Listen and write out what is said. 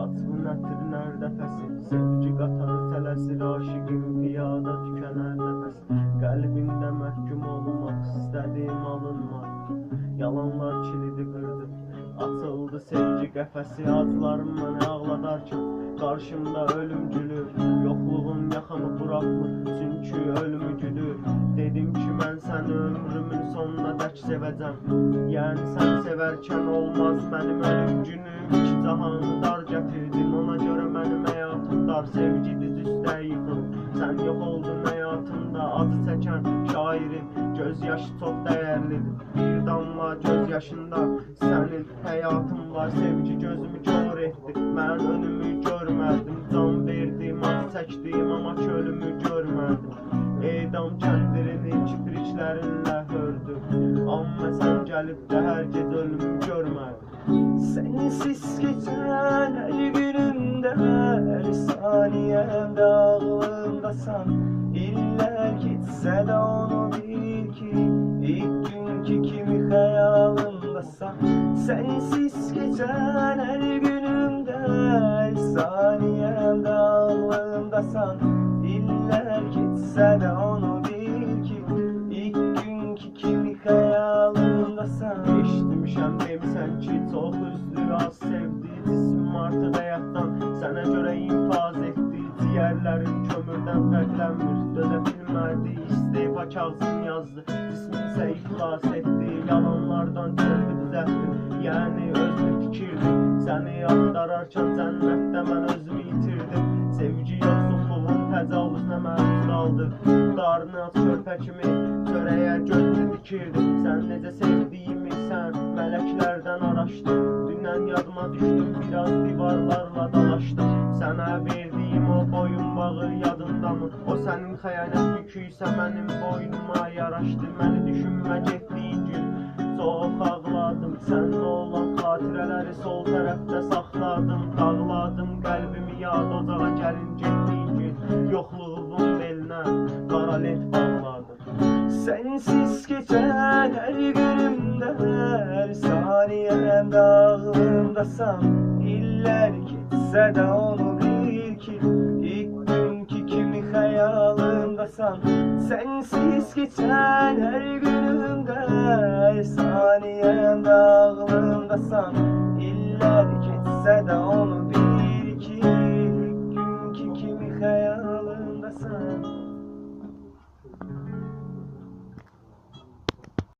Ətir nər nəfəsi Sevgi qatarı tələsir aşiqim piyada tükənər nəfəs Qəlbimdə məhkum olmaq istədiyim alınmadı Yalanlar kilidi qırdı Açıldı sevgi qəfəsi Acılarım məni ağladarkən Qarşımda ölümcülür Yoxluğun yaxamı buraxmır Çünki ölümü gülür Dedim ki mən səni ömrümün sonuna dək sevəcəm Yəni sən sevərkən olmaz mənim ölüm günüm İki cahanı dar Acı çəkən şairim Göz yaşı çox dəyərlidir Bir damla göz yaşında Sənin həyatın var Sevgi gözümü kör etdi Mən önümü görmədim Can verdim, acı çəkdim Amma ki ölümü görmədim Edam kəndirini kipriklərinlə hördüm Amma sən gəlib də hər gecə ölümü görmədin Sensiz geçen her günümde her saniyemde ağlımdasan Gitse de onu bil ki ilk günkü kimi hayalımdasan Sensiz geçen her günümde her saniyemde ağlımdasan İller gitse de onu bil ki ilk günkü kimi hayalımdasan Eşitmişəm demisən ki, çox üzdü, az sevdi Cisim artıq həyatdan sənə görə infaz etdi Ciyərlərin kömürdən fərqlənmir, dözə bilmədi İstefa kağızın yazdı, cismin isə iflas etdi Yalanlardan körpü düzəltdim, yəni özünü tikirdim Səni axtararkən cənnətdə mən özümü itirdim Sevgi yoxsulluğun təcavüzünə məruz qaldı Qarnı aç körpə kimi çörəyə gözünü dikirdim. Sən necə sevdiyimi sən mələklərdən araşdır Dünən yadıma düşdüm biraz divarlarla bağı yadındamı O sənin xəyanət yükü isə mənim boynuma yaraşdı. Məni düşünmə getdiyin gün Çox ağladım. Sənlə olan xatirələri sol tərəfdə saxladım Dağladım qəlbimi yad ocağa gəlin getdiyin gün Yoxluğumun belinə qara lent bağladım. Sensiz geçen her günümde her saniyemde ağlımdasan İller gitse de onu Sensiz geçen her günümde Saniyemde aklımda san İller geçse de onu bil ki Günkü kimi hayalımda san